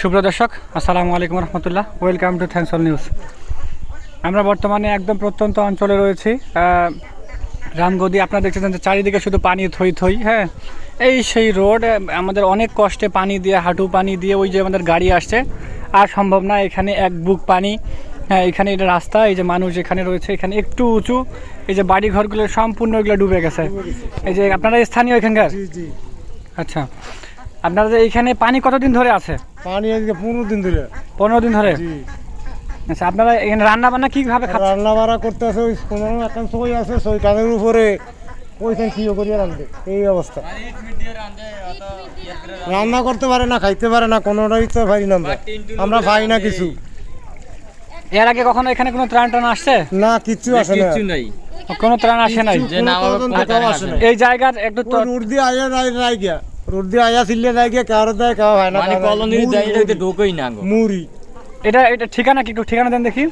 সুপ্রিয় দর্শক আসসালামু আলাইকুম রহমতুল্লাহ। ওয়েলকাম টু থ্যাংকস নিউজ আমরা বর্তমানে একদম প্রত্যন্ত অঞ্চলে রয়েছি। রামগদি আপনারা দেখতেছেন যে চারিদিকে শুধু পানি থই থই হ্যাঁ? এই সেই রোড আমাদের অনেক কষ্টে পানি দিয়ে হাঁটু পানি দিয়ে ওই যে আমাদের গাড়ি আসছে। আর সম্ভব না এখানে এক বুক পানি হ্যাঁ এখানে এটা রাস্তা এই যে মানুষ এখানে রয়েছে এখানে একটু উঁচু এই যে বাড়ি ঘরগুলো সম্পূর্ণ এগুলো ডুবে গেছে। এই যে আপনারা স্থানীয় এখানকার? আচ্ছা। আপনাদের এইখানে পানি কতদিন ধরে আছে? পানি আজকে পনেরো দিন ধরে। পনেরো দিন ধরে? জি। আচ্ছা আপনারা এখানে রান্না বান্না কীভাবে রান্না বাড়া করতে আছে ওই কোনো এখন সই আছে সই কানের উপরে ওইখানে কি করিয়া রাখবে এই অবস্থা। রান্না করতে পারে না খাইতে পারে না কোনোটাই তো পারি না আমরা। আমরা পাই না কিছু। এর আগে কখনো এখানে কোনো ত্রাণ টান আসছে? না কিচ্ছু আসে না। কিচ্ছু নাই। কোনো ত্রাণ আসে নাই। এই জায়গার একটু দিয়ে আয়া রাই গিয়া। আয়া সিলে যায় গিয়া কারও দেয় কারও হয় না মানে কলোনির দেয় এটা ঢোকই না গো। মুড়ি। এটা এটা ঠিকানা কি ঠিকানা দেন দেখি।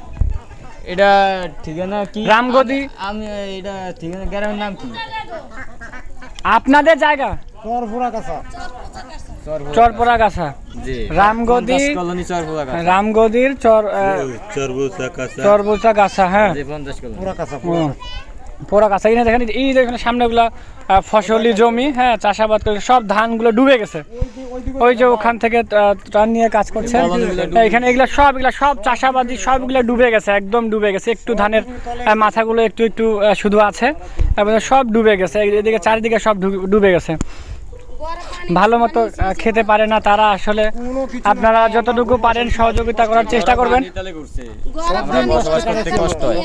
এটা ঠিকানা কি? রামগদি? আমি- এটা ঠিকানা গ্রামের নাম কি? আপনাদের জায়গা? চরপুরা কাঁচা চরপরা গাছা জি। রামগদি কলোনি চরপুরা গাছ রামগদির চর আহ, চরবুচা গাছা হ্যাঁ। জি পঞ্চাশ কলোনি। পুরা পুরা পোড়া কাছে এখানে দেখেন এই যে এখানে সামনেগুলো ফসলি জমি হ্যাঁ চাষাবাদ করে সব ধানগুলো ডুবে গেছে। ওই যে ওখান থেকে টান নিয়ে কাজ করছে। এখানে এগুলো সব এগুলো সব চাষাবাদি সবগুলো ডুবে গেছে একদম ডুবে গেছে। একটু ধানের মাথাগুলো একটু একটু শুধু আছে তারপরে সব ডুবে গেছে। এদিকে চারিদিকে সব ডুবে গেছে। ভালো মতো খেতে পারে না তারা আসলে আপনারা যতটুকু পারেন সহযোগিতা করার চেষ্টা করবেন। তাহলে বসবাস করতে কষ্ট হয়।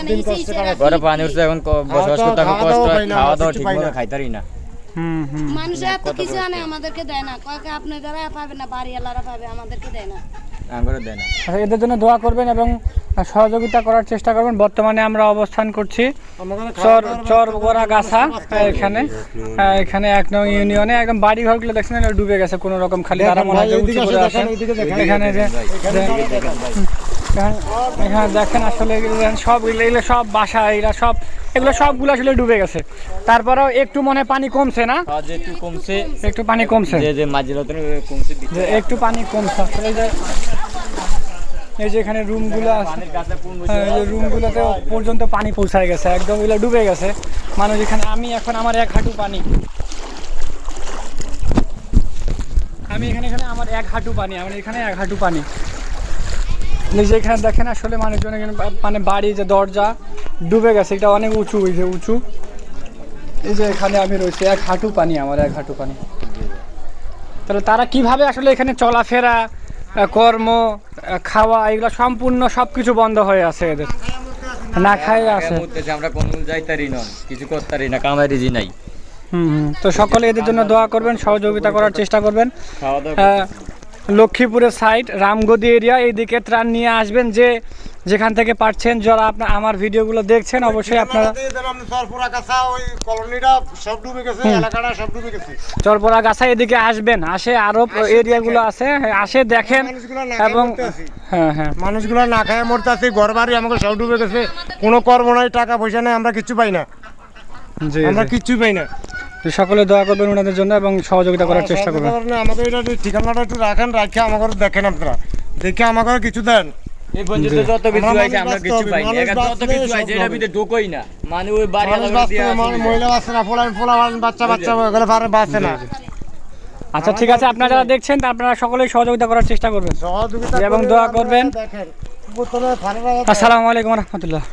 ঘরে পানি উঠছে এখন বসবাস করতে এখন কষ্ট হয় খাওয়া দাওয়া ঠিক মতো না। খাইতারি না। হুম হুম। মানুষের এত কিছু আনে আমাদেরকে দেয় না। কয়েক আপনি দ্বারা পাবে না বাড়িওয়ালারা পাবে আমাদেরকে দেয় না। দেয় না। আচ্ছা, এদের জন্য দোয়া করবেন এবং সহযোগিতা করার চেষ্টা করবেন। বর্তমানে আমরা অবস্থান করছি চর চর গোড়া গাছা এখানে। এখানে এক নং ইউনিয়নে। একদম বাড়ি ঘরগুলো দেখছেন ডুবে গেছে কোনো রকম খালি। মনে হয়। এখানে যে এখানে- দেখেন আসলে সব এগুলো এগুলো সব বাসা এগুলো সব এগুলো সবগুলো আসলে ডুবে গেছে। তারপরেও একটু মনে পানি কমছে না? একটু কমছে। একটু পানি কমছে। যে যে মাঝে কমছে একটু পানি কমছে। আসলে যে এই যে এখানে রুমগুলো আছে হ্যাঁ, রুমগুলোতে পর্যন্ত পানি পৌঁছায় গেছে একদম এগুলো ডুবে গেছে। মানুষ এখানে আমি এখন আমার এক হাঁটু পানি। আমি এখানে এখানে আমার এক হাঁটু পানি আমার এখানে এক হাঁটু পানি। নিজে এখানে দেখেন আসলে মানুষজন এখানে মানে বাড়ি যে দরজা ডুবে গেছে এটা অনেক উঁচু ওই যে উঁচু। এই যে এখানে আমি রয়েছি এক হাঁটু পানি আমার এক হাঁটু পানি। তাহলে তারা কীভাবে আসলে এখানে চলাফেরা কর্ম খাওয়া এগুলো সম্পূর্ণ সব কিছু বন্ধ হয়ে আছে এদের। না খাই আছে। আমরা কোনো যাইতারি নন কিছু করতারি না কামারি জি নাই। তো সকলে এদের জন্য দোয়া করবেন সহযোগিতা করার চেষ্টা করবেন। লক্ষ্মীপুরের সাইড রামগদি এরিয়া এইদিকে ত্রাণ নিয়ে আসবেন যে যেখান থেকে পারছেন যারা আপনার আমার ভিডিওগুলো দেখছেন অবশ্যই আপনারা ডুবে গেছে এদিকে আসবেন আসে আরও এরিয়াগুলো আছে হ্যাঁ, আসে দেখেন এবং হ্যাঁ হ্যাঁ। মানুষগুলো না খায় মরতে আছে ঘর বাড়ি আমাকে সব ডুবে গেছে। কোনো কর্ম নাই টাকা পয়সা নাই আমরা কিচ্ছু পাই না। জি আমরা। কিচ্ছু পাই না। তো সকলে দোয়া করবেন ওনাদের জন্য এবং সহযোগিতা করার চেষ্টা করবেন। আমাদের এটা একটু ঠিকানাটা একটু রাখেন রাখে আমাকে দেখেন আপনারা। দেখে আমাকে কিছু দেন। এই পর্যন্ত যত কিছু আমরা আছে আমরা কিছু পাই যত কিছু এটা ভিতরে ঢোকই না। মানে ওই বাড়ি মহিলা বাঁচছে না ফোলা ফোলা বাচ্চা বাচ্চা ওগুলো পারে বাসে না। আচ্ছা ঠিক আছে আপনারা যারা দেখছেন আপনারা সকলেই সহযোগিতা করার চেষ্টা করবেন। সহযোগিতা এবং দোয়া করবেন। আসসালামু আলাইকুম রহমতুল্লাহ।